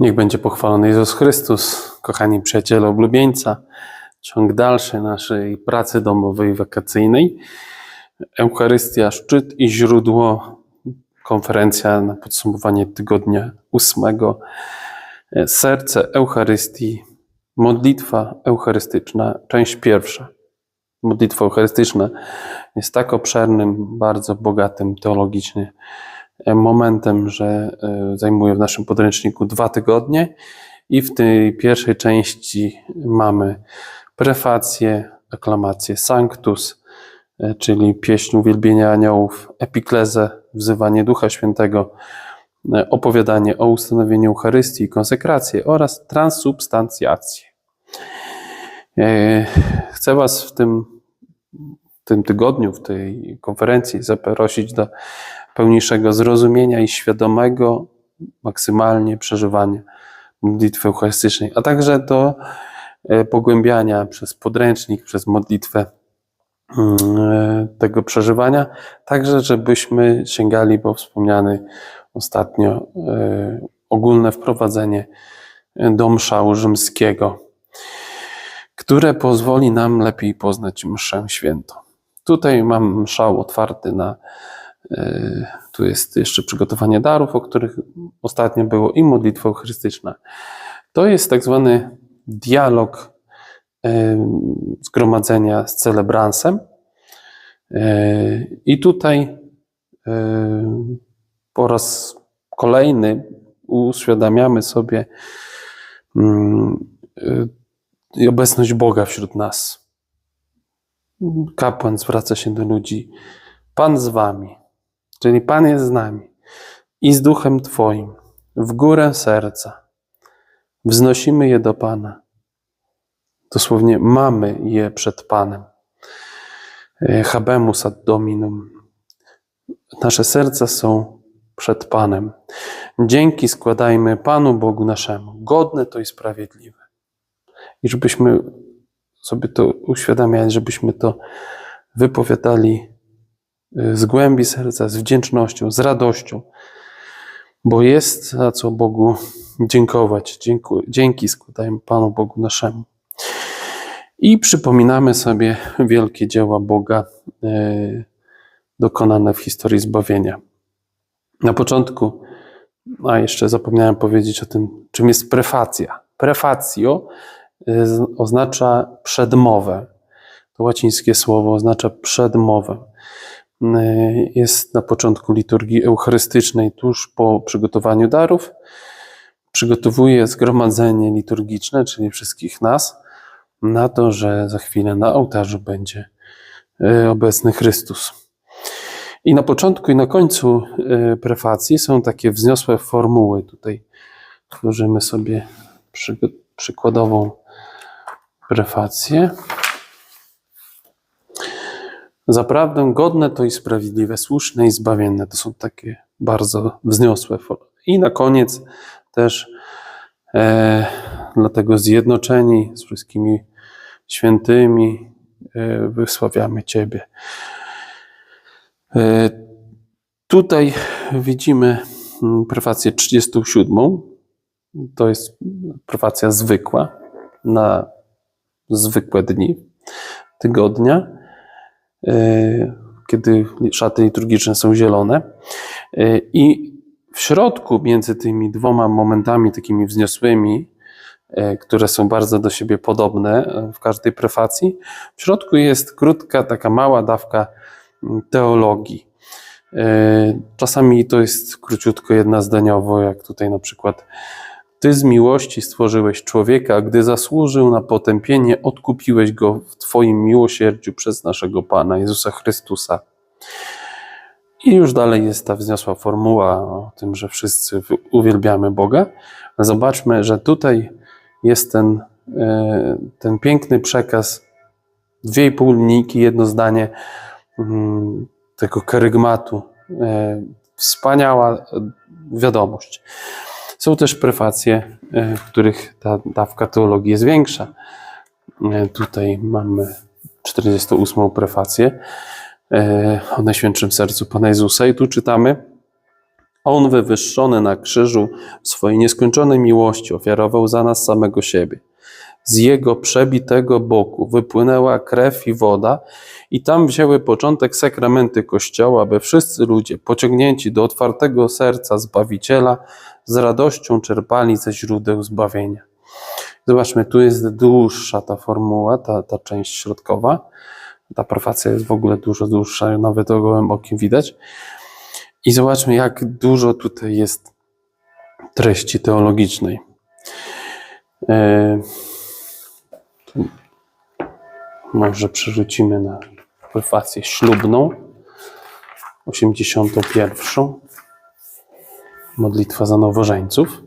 Niech będzie pochwalony Jezus Chrystus, kochani przyjaciele oblubieńca. Ciąg dalszy naszej pracy domowej wakacyjnej. Eucharystia, szczyt i źródło. Konferencja na podsumowanie tygodnia ósmego. Serce Eucharystii, modlitwa eucharystyczna, część pierwsza. Modlitwa eucharystyczna jest tak obszernym, bardzo bogatym teologicznie momentem, że e, zajmuje w naszym podręczniku dwa tygodnie i w tej pierwszej części mamy prefację, aklamację Sanctus, e, czyli pieśń uwielbienia aniołów, epiklezę, wzywanie Ducha Świętego, e, opowiadanie o ustanowieniu Eucharystii, konsekrację oraz transubstancjację. Chcę Was w tym, w tym tygodniu, w tej konferencji zaprosić do pełniejszego zrozumienia i świadomego maksymalnie przeżywania modlitwy eucharystycznej, a także do e, pogłębiania przez podręcznik, przez modlitwę mm, e, tego przeżywania, także żebyśmy sięgali po wspomniany ostatnio e, ogólne wprowadzenie do mszału rzymskiego, które pozwoli nam lepiej poznać mszę świętą. Tutaj mam mszał otwarty na tu jest jeszcze przygotowanie darów, o których ostatnio było, i modlitwa eucharystyczna. To jest tak zwany dialog e, zgromadzenia z celebransem. E, I tutaj po raz kolejny uświadamiamy sobie mm, obecność Boga wśród nas. Kapłan zwraca się do ludzi. Pan z wami. Czyli Pan jest z nami i z duchem Twoim, w górę serca. Wznosimy je do Pana. Dosłownie mamy je przed Panem. E, habemus ad Dominum. Nasze serca są przed Panem. Dzięki składajmy Panu Bogu naszemu. Godne to i sprawiedliwe. I żebyśmy sobie to uświadamiali, żebyśmy to wypowiadali z głębi serca, z wdzięcznością, z radością, bo jest za co Bogu dziękować. Dzięki składajmy Panu Bogu naszemu. I przypominamy sobie wielkie dzieła Boga y, dokonane w historii zbawienia. Na początku, a jeszcze zapomniałem powiedzieć o tym, czym jest prefacja. Prefacjo y, oznacza przedmowę. To łacińskie słowo oznacza przedmowę. Y, jest na początku liturgii eucharystycznej, tuż po przygotowaniu darów. Przygotowuje zgromadzenie liturgiczne, czyli wszystkich nas, na to, że za chwilę na ołtarzu będzie y, obecny Chrystus. I na początku i na końcu y, prefacji są takie wzniosłe formuły. Tutaj tworzymy sobie przykładową prefację. Zaprawdę godne to i sprawiedliwe, słuszne i zbawienne. To są takie bardzo wzniosłe formy. I na koniec też e, dlatego zjednoczeni z wszystkimi świętymi e, wysławiamy Ciebie. E, tutaj widzimy mm, prefację 37. To jest prefacja zwykła na zwykłe dni tygodnia. E, kiedy szaty liturgiczne są zielone. E, I w środku między tymi dwoma momentami takimi wzniosłymi, e, które są bardzo do siebie podobne w każdej prefacji, w środku jest krótka, taka mała dawka mm, teologii. Czasami to jest króciutko jedna zdaniowo, jak tutaj na przykład ty z miłości stworzyłeś człowieka, gdy zasłużył na potępienie, odkupiłeś go w Twoim miłosierdziu przez naszego Pana Jezusa Chrystusa. I już dalej jest ta wzniosła formuła o tym, że wszyscy uwielbiamy Boga. Zobaczmy, że tutaj jest ten, e, ten piękny przekaz, dwie i pół linijki, jedno zdanie mm, tego kerygmatu. E, wspaniała wiadomość. Są też prefacje, e, w których ta dawka teologii jest większa. E, tutaj mamy 48 prefację e, o Najświętszym Sercu Pana Jezusa i tu czytamy On wywyższony na krzyżu w swojej nieskończonej miłości ofiarował za nas samego siebie. Z jego przebitego boku wypłynęła krew i woda, i tam wzięły początek sakramenty Kościoła, aby wszyscy ludzie, pociągnięci do otwartego serca Zbawiciela, z radością czerpali ze źródeł zbawienia. Zobaczmy, tu jest dłuższa ta formuła, ta, ta część środkowa. Ta prefacja jest w ogóle dużo dłuższa, nawet gołym okiem widać. I zobaczmy, jak dużo tutaj jest treści teologicznej. Tu może przerzucimy na prefację ślubną, 81. Modlitwa za nowożeńców.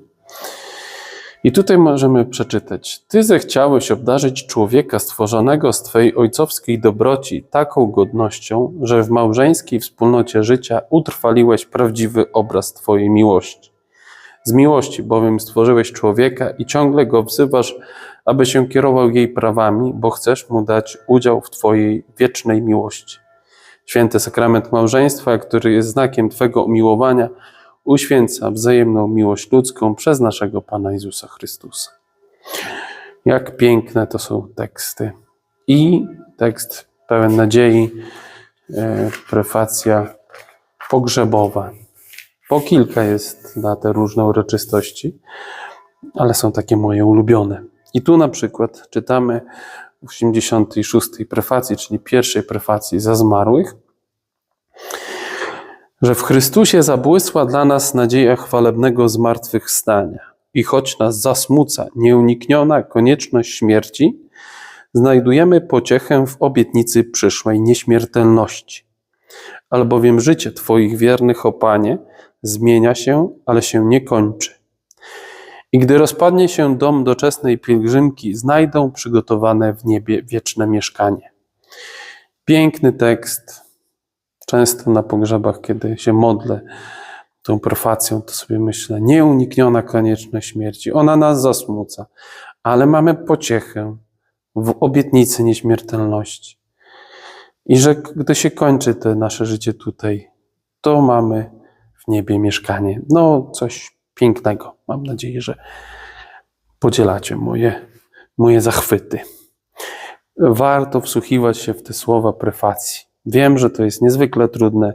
I tutaj możemy przeczytać: Ty zechciałeś obdarzyć człowieka stworzonego z Twojej ojcowskiej dobroci taką godnością, że w małżeńskiej wspólnocie życia utrwaliłeś prawdziwy obraz Twojej miłości. Z miłości bowiem stworzyłeś człowieka i ciągle go wzywasz, aby się kierował jej prawami, bo chcesz mu dać udział w Twojej wiecznej miłości. Święty sakrament małżeństwa, który jest znakiem Twego umiłowania, uświęca wzajemną miłość ludzką przez naszego Pana Jezusa Chrystusa. Jak piękne to są teksty. I tekst pełen nadziei, e, prefacja pogrzebowa. Po kilka jest na te różne uroczystości, ale są takie moje ulubione. I tu na przykład czytamy w 86 prefacji, czyli pierwszej prefacji za zmarłych, że w Chrystusie zabłysła dla nas nadzieja chwalebnego zmartwychwstania. I choć nas zasmuca nieunikniona konieczność śmierci, znajdujemy pociechę w obietnicy przyszłej nieśmiertelności. Albowiem życie Twoich wiernych, o Panie, zmienia się, ale się nie kończy. I gdy rozpadnie się dom doczesnej pielgrzymki, znajdą przygotowane w niebie wieczne mieszkanie. Piękny tekst, Często na pogrzebach, kiedy się modlę tą profacją, to sobie myślę, nieunikniona konieczność śmierci. Ona nas zasmuca, ale mamy pociechę w obietnicy nieśmiertelności. I że gdy się kończy to nasze życie tutaj, to mamy w niebie mieszkanie. No, coś pięknego. Mam nadzieję, że podzielacie moje, moje zachwyty. Warto wsłuchiwać się w te słowa prefacji. Wiem, że to jest niezwykle trudne.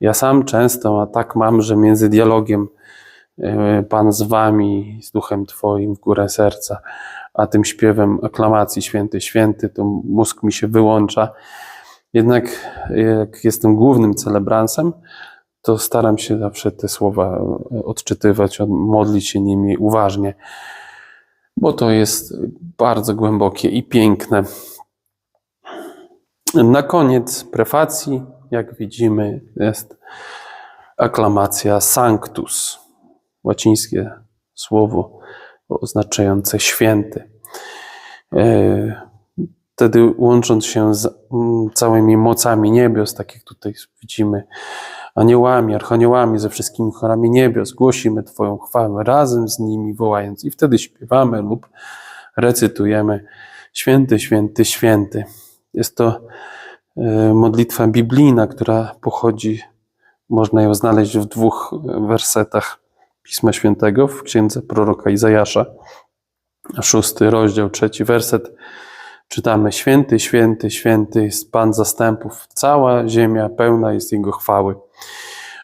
Ja sam często, a tak mam, że między dialogiem e, Pan z wami, z duchem Twoim w górę serca, a tym śpiewem aklamacji Święty, Święty, to mózg mi się wyłącza. Jednak jak jestem głównym celebransem, to staram się zawsze te słowa odczytywać, modlić się nimi uważnie, bo to jest bardzo głębokie i piękne. Na koniec prefacji, jak widzimy, jest aklamacja sanctus, łacińskie słowo oznaczające święty. E, wtedy łącząc się z mm, całymi mocami niebios, tak jak tutaj widzimy, aniołami, archaniołami, ze wszystkimi chorami niebios, głosimy Twoją chwałę razem z nimi, wołając i wtedy śpiewamy lub recytujemy Święty, Święty, Święty. Jest to e, modlitwa biblijna, która pochodzi, można ją znaleźć w dwóch wersetach Pisma Świętego, w księdze proroka Izajasza, szósty rozdział, trzeci werset. Czytamy: Święty, święty, święty jest Pan zastępów, cała ziemia pełna jest Jego chwały.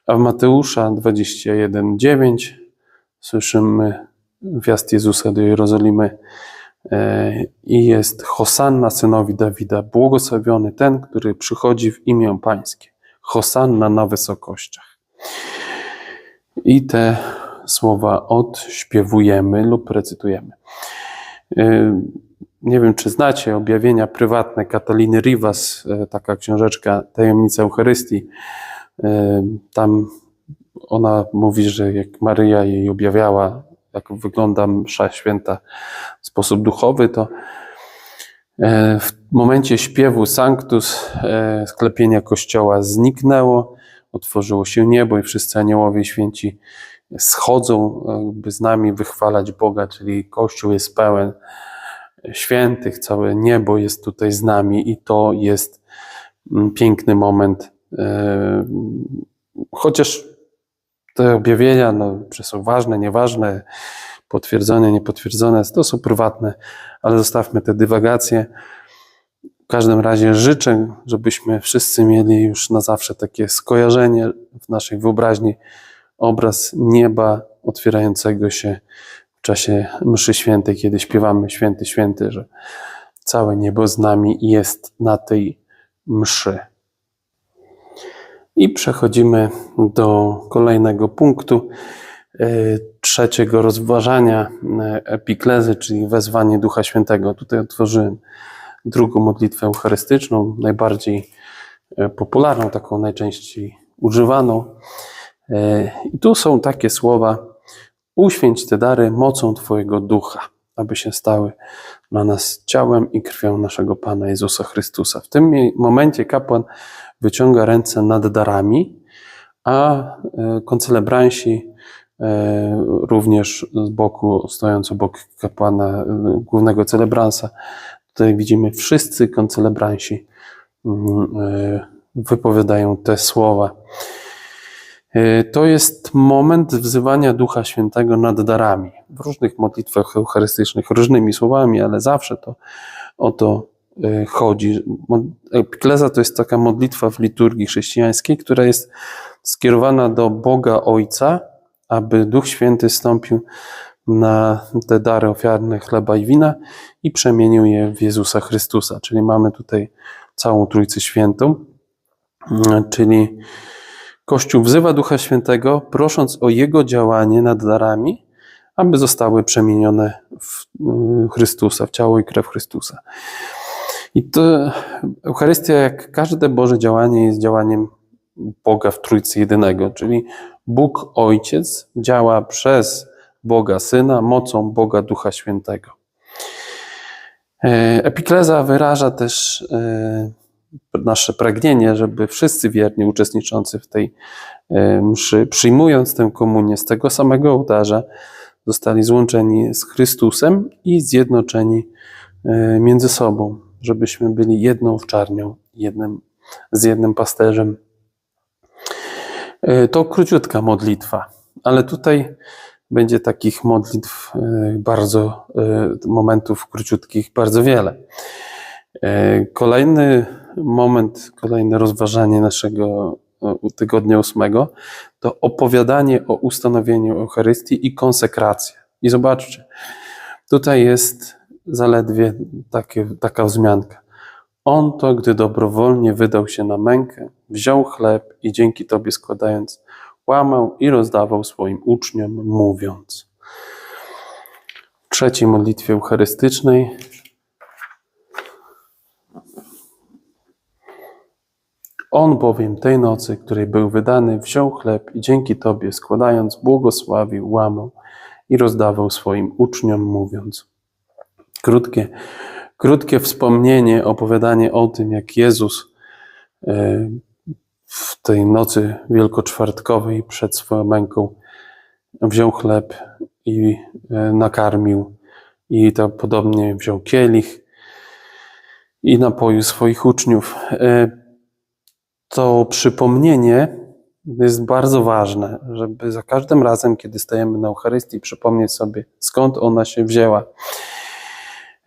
A w Mateusza 21:9 słyszymy wjazd Jezusa do Jerozolimy E, i jest Hosanna synowi Dawida, błogosławiony ten, który przychodzi w imię Pańskie. Hosanna na wysokościach. I te słowa odśpiewujemy lub recytujemy. E, nie wiem, czy znacie objawienia prywatne Kataliny Rivas, e, taka książeczka Tajemnica Eucharystii. Tam ona mówi, że jak Maryja jej objawiała jak wygląda msza święta w sposób duchowy, to e, w momencie śpiewu Sanctus e, sklepienia kościoła zniknęło, otworzyło się niebo i wszyscy aniołowie święci schodzą, by z nami wychwalać Boga, czyli Kościół jest pełen świętych, całe niebo jest tutaj z nami i to jest mm, piękny moment. Chociaż te objawienia, no, czy są ważne, nieważne, potwierdzone, niepotwierdzone, to są prywatne, ale zostawmy te dywagacje. W każdym razie życzę, żebyśmy wszyscy mieli już na zawsze takie skojarzenie w naszej wyobraźni, obraz nieba otwierającego się w czasie mszy świętej, kiedy śpiewamy święty, święty, że całe niebo z nami jest na tej mszy. I przechodzimy do kolejnego punktu, e, trzeciego rozważania e, epiklezy, czyli wezwanie Ducha Świętego. Tutaj otworzyłem drugą modlitwę eucharystyczną, najbardziej e, popularną, taką najczęściej używaną. I tu są takie słowa: Uświęć te dary mocą Twojego ducha, aby się stały dla nas ciałem i krwią naszego Pana Jezusa Chrystusa. W tym momencie kapłan wyciąga ręce nad darami, a e, koncelebransi e, również z boku, stojąc obok kapłana, e, głównego celebransa, tutaj widzimy wszyscy koncelebransi mm, wypowiadają te słowa. To jest moment wzywania Ducha Świętego nad darami. W różnych modlitwach eucharystycznych, różnymi słowami, ale zawsze to o to chodzi. Epikleza to jest taka modlitwa w liturgii chrześcijańskiej, która jest skierowana do Boga Ojca, aby Duch Święty stąpił na te dary ofiarne chleba i wina i przemienił je w Jezusa Chrystusa. Czyli mamy tutaj całą Trójcę Świętą, y, czyli Kościół wzywa Ducha Świętego, prosząc o Jego działanie nad darami, aby zostały przemienione w y, Chrystusa, w ciało i krew Chrystusa. I to Eucharystia, jak każde Boże działanie, jest działaniem Boga w Trójcy Jedynego, czyli Bóg Ojciec działa przez Boga Syna mocą Boga Ducha Świętego. E, Epikleza wyraża też e, nasze pragnienie, żeby wszyscy wierni uczestniczący w tej e, mszy, przyjmując tę komunię z tego samego ołtarza, zostali złączeni z Chrystusem i zjednoczeni między sobą żebyśmy byli jedną owczarnią, jednym, z jednym pasterzem. E, to króciutka modlitwa, ale tutaj będzie takich modlitw e, bardzo, e, momentów króciutkich bardzo wiele. Kolejny moment, kolejne rozważanie naszego tygodnia ósmego to opowiadanie o ustanowieniu Eucharystii i konsekracji. I zobaczcie, tutaj jest zaledwie takie, taka wzmianka. On to, gdy dobrowolnie wydał się na mękę, wziął chleb i dzięki Tobie składając, łamał i rozdawał swoim uczniom, mówiąc. W trzeciej modlitwie eucharystycznej On bowiem tej nocy, której był wydany, wziął chleb i dzięki Tobie składając, błogosławił, łamał i rozdawał swoim uczniom, mówiąc. Krótkie, krótkie wspomnienie, opowiadanie o tym, jak Jezus e, w tej nocy wielkoczwartkowej przed swoją męką wziął chleb i e, nakarmił, i to podobnie wziął kielich i napoił swoich uczniów. E, to przypomnienie jest bardzo ważne, żeby za każdym razem, kiedy stajemy na Eucharystii, przypomnieć sobie, skąd ona się wzięła.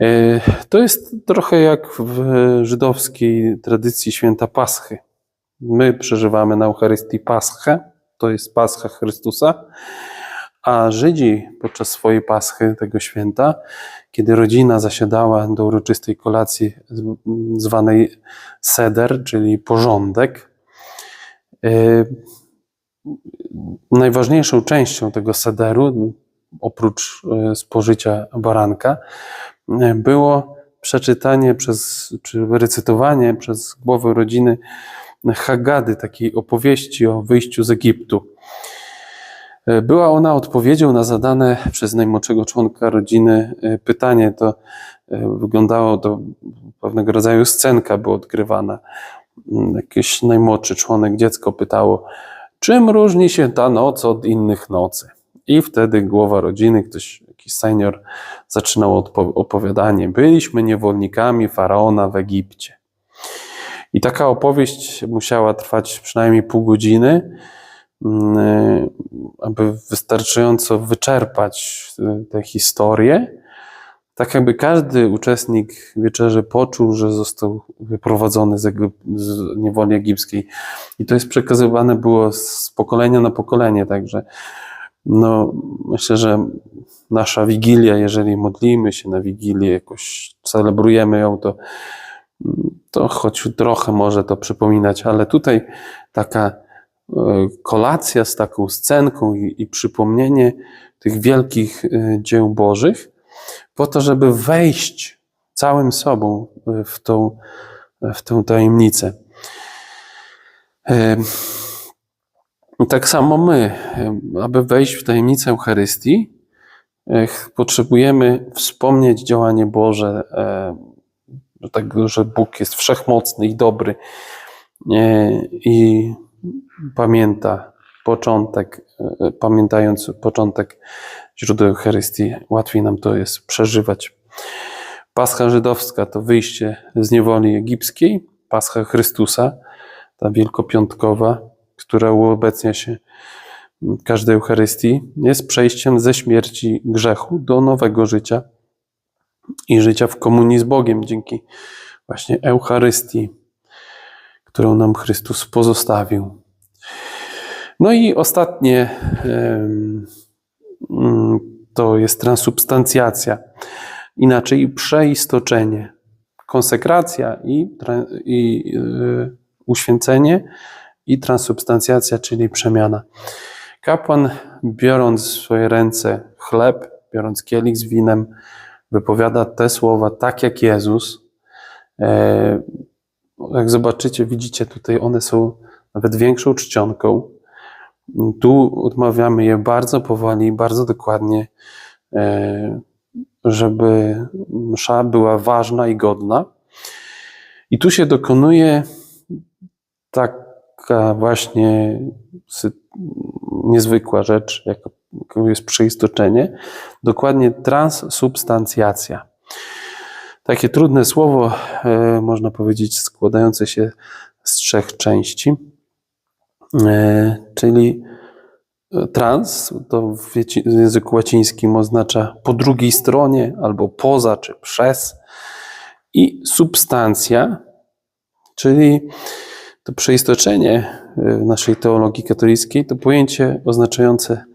E, to jest trochę jak w żydowskiej tradycji święta Paschy. My przeżywamy na Eucharystii Paschę, to jest Pascha Chrystusa, a Żydzi podczas swojej Paschy, tego święta, kiedy rodzina zasiadała do uroczystej kolacji zwanej seder, czyli porządek, e, najważniejszą częścią tego sederu, oprócz e, spożycia baranka, było przeczytanie przez, czy recytowanie przez głowę rodziny Hagady, takiej opowieści o wyjściu z Egiptu. Była ona odpowiedzią na zadane przez najmłodszego członka rodziny e, pytanie. To e, wyglądało to pewnego rodzaju scenka była odgrywana. Mm, jakiś najmłodszy członek, dziecko pytało, czym różni się ta noc od innych nocy? I wtedy głowa rodziny, ktoś jakiś senior zaczynał opowiadanie. Byliśmy niewolnikami faraona w Egipcie. I taka opowieść musiała trwać przynajmniej pół godziny, mm, aby wystarczająco wyczerpać e, tę historię, tak jakby każdy uczestnik wieczerzy poczuł, że został wyprowadzony z, Egip- z niewoli egipskiej. I to jest przekazywane było z pokolenia na pokolenie, także no, myślę, że nasza Wigilia, jeżeli modlimy się na Wigilię, jakoś celebrujemy ją, to, to choć trochę może to przypominać, ale tutaj taka e, kolacja z taką scenką i, i przypomnienie tych wielkich e, dzieł Bożych, po to, żeby wejść całym sobą e, w tą, w tą tajemnicę. Tak samo my, aby wejść w tajemnicę Eucharystii, e, ch- potrzebujemy wspomnieć działanie Boże, e, że tak, że Bóg jest wszechmocny i dobry e, i pamięta początek, pamiętając początek źródeł Eucharystii, łatwiej nam to jest przeżywać. Pascha żydowska to wyjście z niewoli egipskiej, Pascha Chrystusa, ta wielkopiątkowa, która uobecnia się każdej Eucharystii, jest przejściem ze śmierci grzechu do nowego życia i życia w komunii z Bogiem dzięki właśnie Eucharystii, którą nam Chrystus pozostawił. No i ostatnie to jest transubstancjacja, inaczej przeistoczenie, konsekracja i, i y, uświęcenie i transubstancjacja, czyli przemiana. Kapłan, biorąc w swoje ręce chleb, biorąc kielich z winem, wypowiada te słowa tak jak Jezus. E, Jak zobaczycie, widzicie tutaj, one są nawet większą czcionką. Tu odmawiamy je bardzo powoli, bardzo dokładnie, e, żeby msza była ważna i godna. I tu się dokonuje taka właśnie niezwykła rzecz, jaką jest przeistoczenie, dokładnie transsubstancjacja. Takie trudne słowo, e, można powiedzieć, składające się z trzech części, e, czyli trans, to w języku łacińskim oznacza po drugiej stronie, albo poza, czy przez, i substancja, czyli to przeistoczenie y, naszej teologii katolickiej to pojęcie oznaczające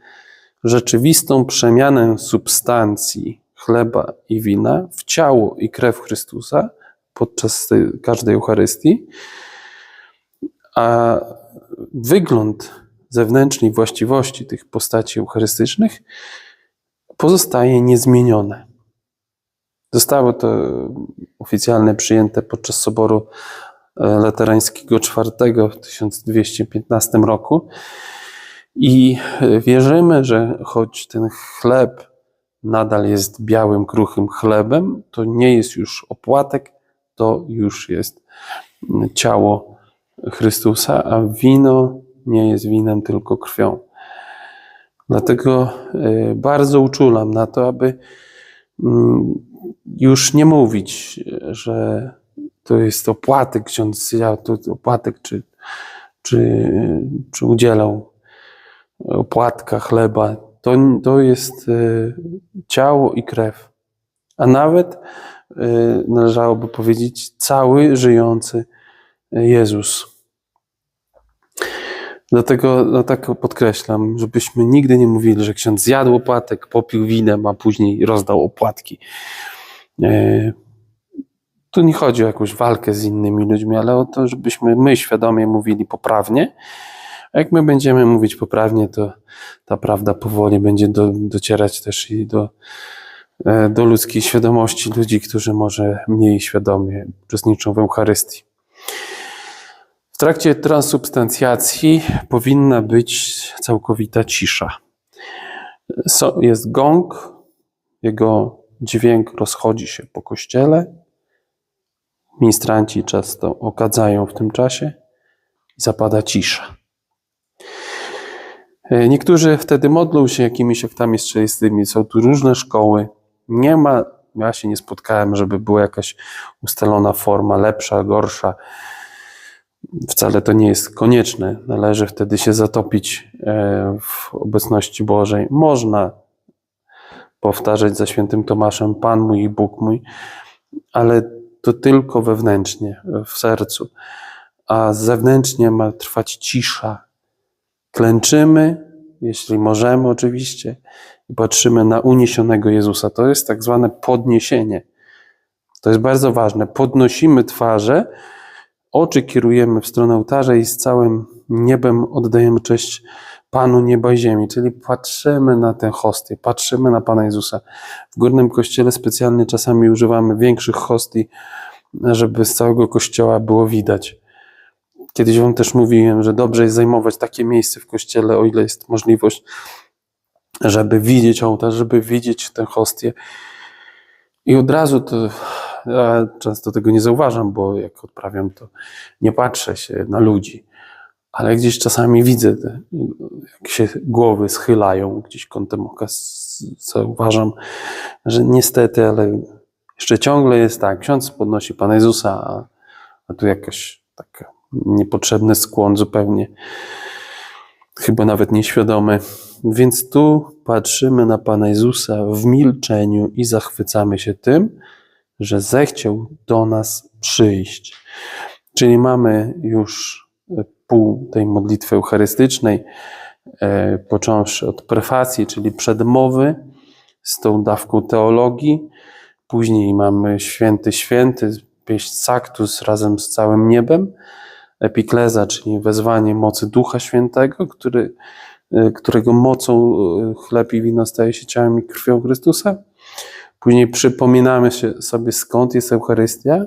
rzeczywistą przemianę substancji chleba i wina w ciało i krew Chrystusa podczas każdej Eucharystii, a wygląd zewnętrznej właściwości tych postaci eucharystycznych pozostaje niezmienione. Zostało to oficjalnie przyjęte podczas Soboru Laterańskiego IV w 1215 roku i e, wierzymy, że choć ten chleb nadal jest białym, kruchym chlebem, to nie jest już opłatek, to już jest mm, ciało Chrystusa, a wino nie jest winem, tylko krwią. Dlatego e, bardzo uczulam na to, aby mm, już nie mówić, że to jest opłatek, ksiądz ja to opłatek, czy, czy, czy udzielał opłatka chleba. To, to jest e, ciało i krew. A nawet e, należałoby powiedzieć cały żyjący Jezus. Dlatego no tak podkreślam, żebyśmy nigdy nie mówili, że ksiądz zjadł opłatek, popił winem, a później rozdał opłatki. Tu nie chodzi o jakąś walkę z innymi ludźmi, ale o to, żebyśmy my świadomie mówili poprawnie. A jak my będziemy mówić poprawnie, to ta prawda powoli będzie do, docierać też i do, e, do ludzkiej świadomości ludzi, którzy może mniej świadomie uczestniczą w Eucharystii. W trakcie transubstancjacji powinna być całkowita cisza. So, jest gong, jego dźwięk rozchodzi się po kościele. Ministranci często okadzają w tym czasie i zapada cisza. E, Niektórzy wtedy modlą się jakimiś aktami strzelistými. Są tu różne szkoły. Nie ma, ja się nie spotkałem, żeby była jakaś ustalona forma, lepsza, gorsza. Wcale to nie jest konieczne. Należy wtedy się zatopić e, w obecności Bożej. Można powtarzać za świętym Tomaszem Pan mój i Bóg mój, ale to tylko wewnętrznie, w sercu. A zewnętrznie ma trwać cisza. Klęczymy, jeśli możemy oczywiście, i patrzymy na uniesionego Jezusa. To jest tak zwane podniesienie. To jest bardzo ważne. Podnosimy twarze, oczy kierujemy w stronę ołtarza i z całym niebem oddajemy cześć Panu nieba i ziemi, czyli patrzymy na tę hostię, patrzymy na Pana Jezusa. W Górnym Kościele specjalnie czasami używamy większych hostii, żeby z całego kościoła było widać. Kiedyś Wam też mówiłem, że dobrze jest zajmować takie miejsce w kościele, o ile jest możliwość, żeby widzieć ołtarz, żeby widzieć tę hostię. I od razu to, ja często tego nie zauważam, bo jak odprawiam, to nie patrzę się na ludzi, ale gdzieś czasami widzę, te, jak się głowy schylają gdzieś kątem oka, zauważam, że niestety, ale jeszcze ciągle jest tak, ksiądz podnosi Pana Jezusa, a, a tu jakaś taka niepotrzebny skłon zupełnie, chyba nawet nieświadomy. Więc tu patrzymy na Pana Jezusa w milczeniu i zachwycamy się tym, że zechciał do nas przyjść. Czyli mamy już e, pół tej modlitwy eucharystycznej, e, począwszy od prefacji, czyli przedmowy z tą dawką teologii. Później mamy święty święty, pieśń Saktus razem z całym niebem. Epikleza, czyli wezwanie mocy Ducha Świętego, który, e, którego mocą chleb i wino staje się ciałem i krwią Chrystusa. Później przypominamy sobie, skąd jest Eucharystia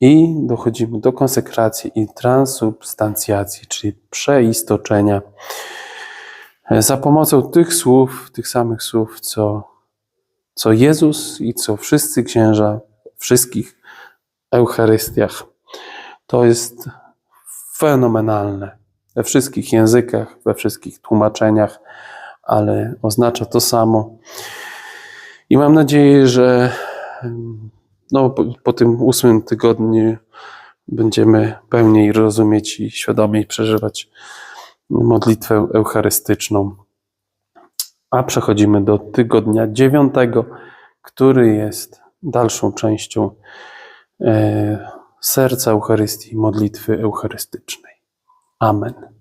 i dochodzimy do konsekracji i transubstancjacji, czyli przeistoczenia. Za pomocą tych słów, tych samych słów, co, co Jezus i co wszyscy księża wszystkich Eucharystiach. To jest fenomenalne. We wszystkich językach, we wszystkich tłumaczeniach, ale oznacza to samo. I mam nadzieję, że no, po, po tym ósmym tygodniu będziemy pełniej rozumieć i świadomiej przeżywać modlitwę eucharystyczną. A przechodzimy do tygodnia dziewiątego, który jest dalszą częścią e, serca Eucharystii, modlitwy eucharystycznej. Amen.